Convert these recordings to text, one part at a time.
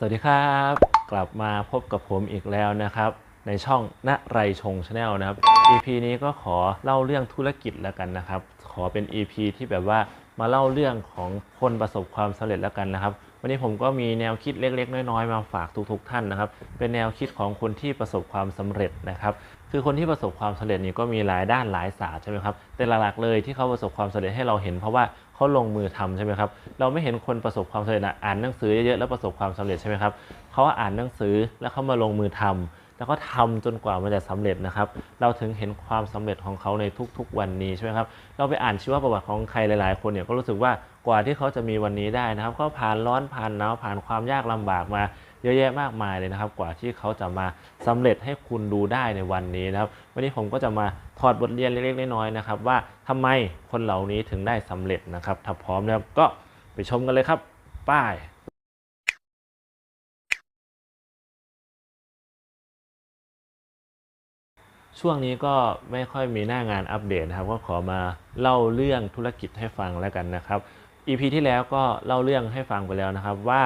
สวัสดีครับ กลับมาพบกับผมอีกแล้วนะครับ ในช่องณไรชงชาแนลนะครับ EP นี้ก็ขอเล่าเรื่องธุรกิจแล้วกันนะครับ ขอเป็น EP ที่แบบว่ามาเล่าเรื่องของคนประสบความสำเร็จแล้วกันนะครับ วันนี้ผมก็มีแนวคิดเล็ก ๆ น้อยๆ มาฝากทุก ๆ ท่านนะครับ เป็นแนวคิดของคนที่ประสบความสำเร็จนะครับ คือคนที่ประสบความสำเร็จนี่ก็มีหลายด้านหลายศาสตร์ใช่ไหมครับ แต่หลักๆเลยที่เขาประสบความสำเร็จให้เราเห็นเพราะว่า เขาลงมือทำใช่ไหมครับ เราไม่เห็นคนประสบความสำเร็จอะอ่านหนังสือเยอะๆแล้วประสบความสำเร็จใช่ไหมครับเขาอ่านหนังสือแล้วเขามาลงมือทำแล้วก็ทำจนกว่ามันจะสำเร็จนะครับ เราถึงเห็นความสำเร็จของเขาในทุกๆวันนี้ใช่ไหมครับ เราไปอ่านชีวประวัติของใครหลายๆ คนเนี่ยก็รู้สึกว่ากว่าที่เขาจะมีวันนี้ได้นะครับเขาผ่านร้อนผ่านหนาวผ่านความยากลำบากมา เยอะแยะมากมายเลยนะครับ กว่าที่เขาจะมาสำเร็จให้คุณดูได้ในวันนี้นะครับวันนี้ผมก็จะมาถอดบทเรียนเล็กๆน้อยๆนะครับ ว่าทำไมคนเหล่านี้ถึงได้สำเร็จนะครับถ้าพร้อมแล้วก็ไปชมกันเลยครับ ป้ายช่วงนี้ก็ไม่ค่อยมีหน้างานอัปเดตนะครับก็ขอมาเล่าเรื่องธุรกิจให้ฟังแล้วกันนะครับ EP ที่แล้วก็เล่าเรื่องให้ฟังไปแล้วนะครับว่า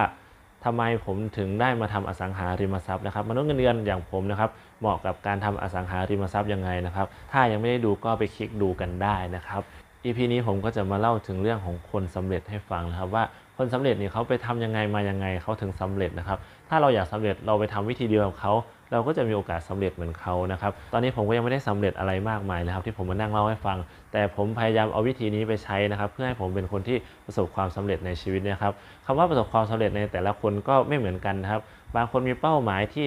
ทำไมผมถึงได้มาทำอสังหาริมทรัพย์นะครับมนุษย์เงินเดือนอย่างผมนะครับเหมาะกับการทำอสังหาริมทรัพย์ยังไงนะครับ ถ้ายังไม่ได้ดูก็ไปคลิกดูกันได้นะครับอีพีนี้ผมก็จะมาเล่าถึงเรื่องของคนสำเร็จให้ฟังนะครับว่าคนสำเร็จนี่เขาไปทำยังไงมายังไงเขาถึงสำเร็จนะครับ ถ้าเราอยากสำเร็จเราไปทำวิธีเดียวกับเขา เราก็จะมีโอกาสสำเร็จเหมือนเขานะครับ ตอนนี้ผมก็ยังไม่ได้สำเร็จอะไรมากมายนะครับ ที่ผมมานั่งเล่าให้ฟัง แต่ผมพยายามเอาวิธีนี้ไปใช้นะครับ เพื่อให้ผมเป็นคนที่ประสบความสำเร็จในชีวิตนะครับคำว่าประสบความสำเร็จในแต่ละคนก็ไม่เหมือนกันนะครับ บางคนมีเป้าหมายที่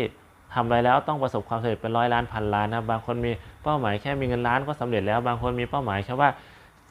ทำอะไรแล้วต้องประสบความสำเร็จเป็นร้อยล้านพันล้านนะครับบางคนมีเป้าหมายแค่มีเงินล้านก็สำเร็จแล้ว บางคนมีเป้าหมายแค่ว่า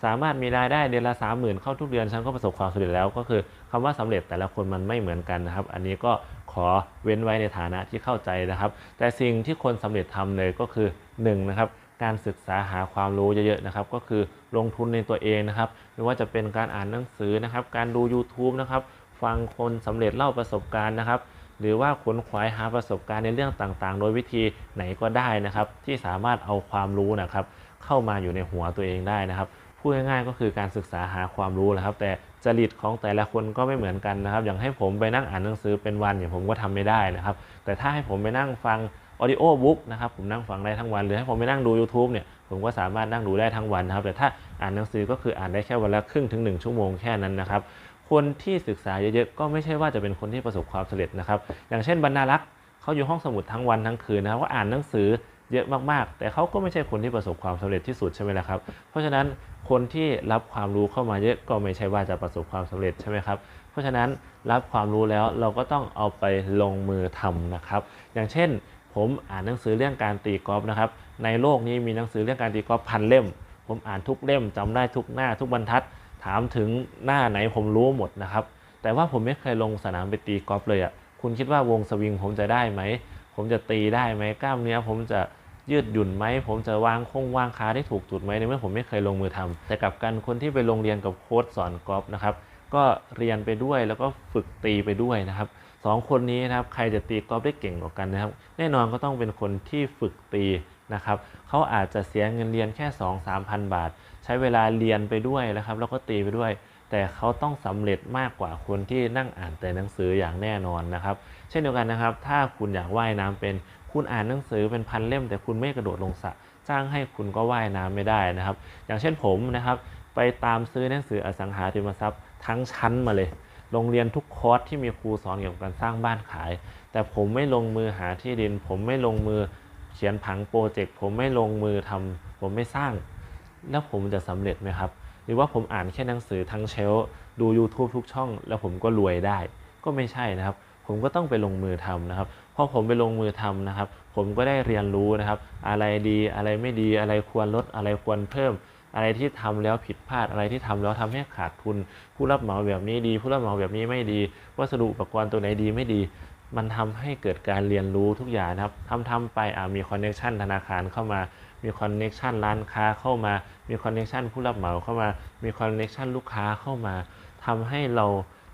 สามารถมีรายได้เดือนละสามหมื่นเข้าทุกเดือนฉันก็ประสบความสำเร็จแล้วก็คือคำว่าสำเร็จแต่ละคนมันไม่เหมือนกันนะครับ อันนี้ก็ ขอเว้นไว้ในฐานะที่เข้าใจนะครับ แต่สิ่งที่คนสำเร็จทำเลยก็คือ1นงนะครับการศึกษาหาความรู้เยอะๆนะครับ ก็คือลงทุนในตัวเองนะครับ ไม่ว่าจะเป็นการอ่านหนังสือนะครับ การดู YouTube นะครับ ฟังคนสำเร็จเล่าประสบการณ์นะครับ หรือว่าขวนขวายหาประสบการณ์ในเรื่องต่างๆ โดยวิธีไหนก็ได้นะครับ ที่สามารถเอาความรู้นะครับ เข้ามาอยู่ในหัวตัวเองได้นะครับ พูดง่ายๆก็คือการศึกษาหาความรู้นะครับ แต่จริตของแต่ละคนก็ไม่เหมือนกันนะครับ อย่างให้ผมไปนั่งอ่านหนังสือเป็นวันเนี่ยผมก็ทำไม่ได้นะครับ แต่ถ้าให้ผมไปนั่งฟังออดิโอบุ๊กนะครับผมนั่งฟังได้ทั้งวัน หรือให้ผมไปนั่งดู YouTube เนี่ยผมก็สามารถนั่งดูได้ทั้งวันนะครับ แต่ถ้าอ่านหนังสือก็คืออ่านได้แค่วันละครึ่งถึง 1 ชั่วโมงแค่นั้นนะครับ คนที่ศึกษาเยอะๆก็ไม่ใช่ว่าจะเป็นคนที่ประสบความสำเร็จนะครับ อย่างเช่นบรรณารักษ์เขาอยู่ห้องสมุดทั้งวันทั้งคืนนะครับก็อ่านหนังสือเยอะมากๆ แต่เขาก็ไม่ใช่คนที่ประสบความสำเร็จที่สุดใช่ไหมล่ะครับ เพราะฉะนั้น คนที่รับความรู้เข้ามาเยอะก็ไม่ใช่ว่าจะประสบความสำเร็จใช่ไหมครับ เพราะฉะนั้นรับความรู้แล้วเราก็ต้องเอาไปลงมือทำนะครับ อย่างเช่น ผมอ่านหนังสือเรื่องการตีกอล์ฟนะครับ ในโลกนี้มีหนังสือเรื่องการตีกอล์ฟพันเล่ม ผมอ่านทุกเล่มจำได้ทุกหน้าทุกบรรทัด ถามถึงหน้าไหนผมรู้หมดนะครับ แต่ว่าผมไม่เคยลงสนามไปตีกอล์ฟเลยอะ่ะ คุณคิดว่าวงสวิงผมจะได้ไหม ผมจะตีได้ไหมกล้ามเนื้อผมจะ ยืดหยุ่นไหมผมจะวางคงวางขาได้ถูกจุดไหมในเมื่อผมไม่เคยลงมือทำแต่กับกันคนที่ไปโรงเรียนกับโค้ชสอนกอล์ฟนะครับก็เรียนไปด้วยแล้วก็ฝึกตีไปด้วยนะครับสองคนนี้นะครับใครจะตีกอล์ฟได้เก่งกว่ากันนะครับ แน่นอนก็ต้องเป็นคนที่ฝึกตีนะครับเขาอาจจะเสียเงินเรียนแค่ 2 3 0 0 0 บาท ใช้เวลาเรียนไปด้วยนะครับแล้วก็ตีไปด้วย แต่เขาต้องสำเร็จมากกว่าคนที่นั่งอ่านแต่หนังสืออย่างแน่นอนนะครับ เช่นเดียวกันนะครับ ถ้าคุณอยากว่ายน้ำเป็น คุณอ่านหนังสือเป็นพันเล่ม แต่คุณไม่กระโดดลงสระจ้างให้คุณก็ว่ายน้ำไม่ได้นะครับ อย่างเช่นผมนะครับ ไปตามซื้อหนังสืออสังหาริมทรัพย์ทั้งชั้นมาเลย โรงเรียนทุกคอร์สที่มีครูสอนเกี่ยวกับการสร้างบ้านขาย แต่ผมไม่ลงมือหาที่ดิน ผมไม่ลงมือเขียนผังโปรเจกต์ผมไม่ลงมือทำผมไม่สร้าง แล้วผมจะสำเร็จไหมครับ หรือว่าผมอ่านแค่หนังสือทั้งเชลดู YouTube ทุกช่อง แล้วผมก็รวยได้ ก็ไม่ใช่นะครับ ผมก็ต้องไปลงมือทำนะครับพอผมไปลงมือทำนะครับ ผมก็ได้เรียนรู้นะครับ อะไรดีอะไรไม่ดีอะไรควรลดอะไรควรเพิ่ม อะไรที่ทำแล้วผิดพลาดอะไรที่ทำแล้วทำให้ขาดทุน ผู้รับเหมาแบบนี้ดี ผู้รับเหมาแบบนี้ไม่ดี วัสดุอุปกรณ์ตัวไหนดีไม่ดี มันทำให้เกิดการเรียนรู้ทุกอย่างนะครับทำทำไปอ่ามีคอนเน c ชันธนาคารเข้ามามีคอนเน c ชันร้านค้าเข้ามา มีคอนเน c ชันผู้รับเหมาเข้ามา มีคอนเน c ชันลูกค้าเข้ามาทำให้เรา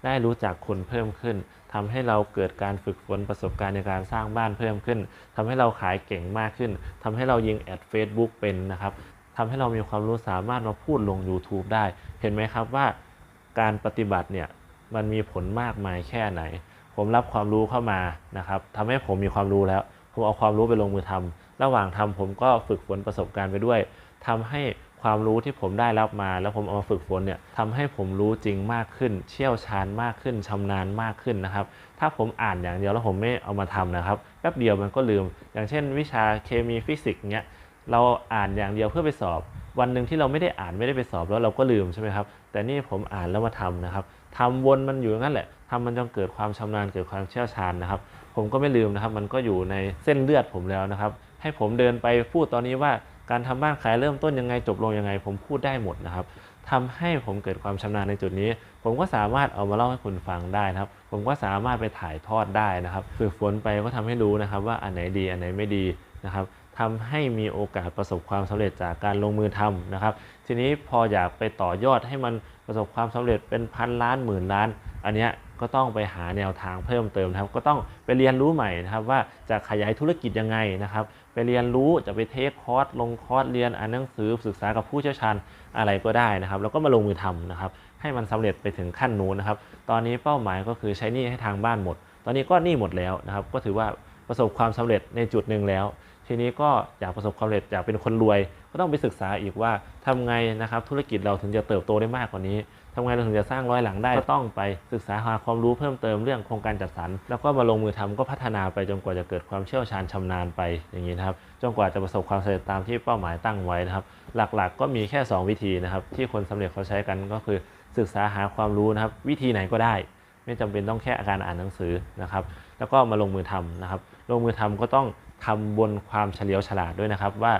ได้รู้จักคนเพิ่มขึ้น ทำให้เราเกิดการฝึกฝนประสบการณ์ในการสร้างบ้านเพิ่มขึ้นทำให้เราขายเก่งมากขึ้นทำให้เรายิงแอด Facebook เป็นนะครับทำให้เรามีความรู้สามารถมาพูดลง YouTube ได้ เห็นไหมครับว่าการปฏิบัติเนี่ยมันมีผลมากมายแค่ไหน ผมรับความรู้เข้ามานะครับทำให้ผมมีความรู้แล้ว ผมเอาความรู้ไปลงมือทำระหว่างทำผมก็ฝึกฝนประสบการณ์ไปด้วยทำให้ ความรู้ที่ผมได้รับมา แล้วผมเอามาฝึกฝนเนี่ยทำให้ผมรู้จริงมากขึ้น เชี่ยวชาญมากขึ้นชำนาญมากขึ้นนะครับ ถ้าผมอ่านอย่างเดียวแล้วผมไม่เอามาทำนะครับแป๊บเดียวมันก็ลืม อย่างเช่น วิชาเคมีฟิสิกส์เนี้ยเราอ่านอย่างเดียวเพื่อไปสอบ วันหนึ่งที่เราไม่ได้อ่านไม่ได้ไปสอบแล้วเราก็ลืมใช่ไหมครับ แต่นี่ผมอ่านแล้วมาทำนะครับทำวนมันอยู่งนั้นแหละทำมันจนเกิดความชำนาญเกิดความเชี่ยวชาญนะครับ ผมก็ไม่ลืมนะครับ มันก็อยู่ในเส้นเลือดผมแล้วนะครับ ให้ผมเดินไปพูดตอนนี้ว่า การทำบ้านขายเริ่มต้นยังไงจบลงยังไง ผมพูดได้หมดนะครับทำให้ผมเกิดความชำนาญในจุดนี้ ผมก็สามารถเอามาเล่าให้คุณฟังได้นะครับ ผมก็สามารถไปถ่ายทอดได้นะครับ ฝึกฝนไปก็ทำให้รู้นะครับ ว่าอันไหนดีอันไหนไม่ดีนะครับทำให้มีโอกาสประสบความสำเร็จจากการลงมือทำนะครับ ทีนี้พออยากไปต่อยอดให้มัน ประสบความสำเร็จเป็นพันล้านหมื่นล้าน อันเนี้ยก็ต้องไปหาแนวทางเพิ่มเติมนะครับ ก็ต้องไปเรียนรู้ใหม่นะครับว่าจะขยายธุรกิจยังไงนะครับ ไปเรียนรู้จะไปเทคคอร์สลงคอร์สเรียนอ่านหนังสือศึกษากับผู้เชี่ยวชาญอะไรก็ได้นะครับ แล้วก็มาลงมือทำนะครับ ให้มันสำเร็จไปถึงขั้นนู้นนะครับ ตอนนี้เป้าหมายก็คือใช้หนี้ให้ทางบ้านหมด ตอนนี้ก็หนี้หมดแล้วนะครับ ก็ถือว่าประสบความสำเร็จในจุดหนึ่งแล้ว ทีนี้ก็อยากประสบความสำเร็จอยากเป็นคนรวย ก็ต้องไปศึกษาอีกว่าทำไงนะครับธุรกิจเราถึงจะเติบโตได้มากกว่านี้ทำไงเราถึงจะสร้างร้อยหลังได้ก็ต้องไปศึกษาหาความรู้เพิ่มเติมเรื่องโครงการจัดสรร แล้วก็มาลงมือทำก็พัฒนาไปจนกว่าจะเกิดความเชี่ยวชาญชำนาญไปอย่างนี้นะครับจนกว่าจะประสบความสำเร็จตามที่เป้าหมายตั้งไว้นะครับ หลักๆ ก็มีแค่ 2 วิธีนะครับ ที่คนสำเร็จเขาใช้กันก็คือศึกษาหาความรู้นะครับ วิธีไหนก็ได้ ไม่จำเป็นต้องแค่อาการอ่านหนังสือนะครับ แล้วก็มาลงมือทำนะครับ ลงมือทำก็ต้อง ทำบนความเฉลียวฉลาดด้วยนะครับ ว่า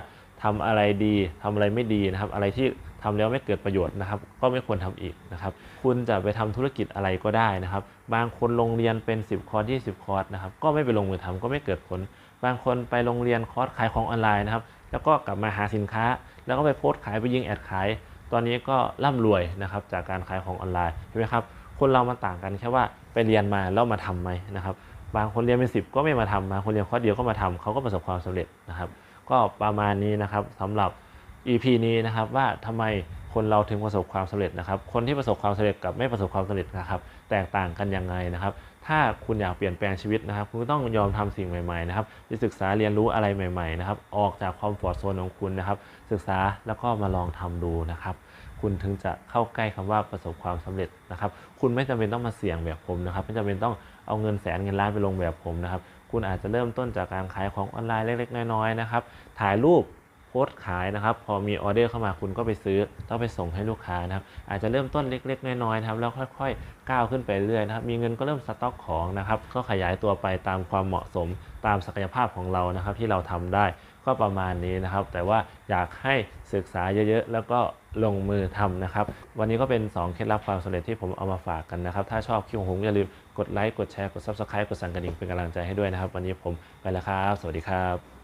ทำอะไรดีทำอะไรไม่ดีนะครับ อะไรที่ทำแล้วไม่เกิดประโยชน์นะครับ ก็ไม่ควรทำอีกนะครับ คุณจะไปทำธุรกิจอะไรก็ได้นะครับ บางคนลงเรียนเป็น 10 คอร์ส20 คอร์สนะครับ ก็ไม่ไปลงมือทำก็ไม่เกิดผล บางคนไปโรงเรียนคอร์สขายของออนไลน์นะครับ แล้วก็กลับมาหาสินค้า แล้วก็ไปโพสต์ขายไปยิงแอดขาย ตอนนี้ก็ร่ำรวยนะครับจากการขายของออนไลน์ใช่ไหมครับ คนเรามันต่างกันแค่ว่าไปเรียนมาแล้วมาทำไหมนะครับ บางคนเรียนเป็นสิบก็ไม่มาทำบางคนเรียนคอเดียวก็มาทำเขาก็ประสบความสำเร็จนะครับ ก็ประมาณนี้นะครับสำหรับ EP นี้นะครับว่าทำไมคนเราถึงประสบความสำเร็จนะครับ คนที่ประสบความสำเร็จกับไม่ประสบความสำเร็จนะครับ แตกต่างกันยังไงนะครับ ถ้าคุณอยากเปลี่ยนแปลงชีวิตนะครับ คุณต้องยอมทำสิ่งใหม่ๆนะครับไปศึกษาเรียนรู้อะไรใหม่ๆนะครับ ออกจากคอมฟอร์ทโซนของคุณนะครับ ศึกษาแล้วก็มาลองทำดูนะครับ คุณถึงจะเข้าใกล้คำว่าประสบความสำเร็จนะครับ คุณไม่จำเป็นต้องมาเสี่ยงแบบผมนะครับ ไม่จำเป็นต้องเอาเงินแสนเงินล้านไปลงแบบผมนะครับ คุณอาจจะเริ่มต้นจากการขายของออนไลน์เล็กๆ น้อยๆนะครับ ถ่ายรูป โพสต์ขายนะครับ พอมีออเดอร์เข้ามาคุณก็ไปซื้อต้องไปส่งให้ลูกค้านะครับ อาจจะเริ่มต้นเล็กๆ น้อยๆนะครับแล้วค่อยๆ ก้าวขึ้นไปเรื่อยนะครับ มีเงินก็เริ่มสต็อกของนะครับ ก็ขยายตัวไปตามความเหมาะสมตามศักยภาพของเรานะครับ ที่เราทำได้ก็ประมาณนี้นะครับ แต่ว่าอยากให้ศึกษาเยอะๆ แล้วก็ลงมือทำนะครับ วันนี้ก็เป็น 2 เคล็ดลับความสำเร็จที่ผมเอามาฝากกันนะครับ ถ้าชอบคลิปของอย่าลืมกดไลค์ กดแชร์ กด Subscribe กดสั่นกระดิ่งเป็นกำลังใจให้ด้วยนะครับ วันนี้ผมไปแล้วครับ สวัสดีครับ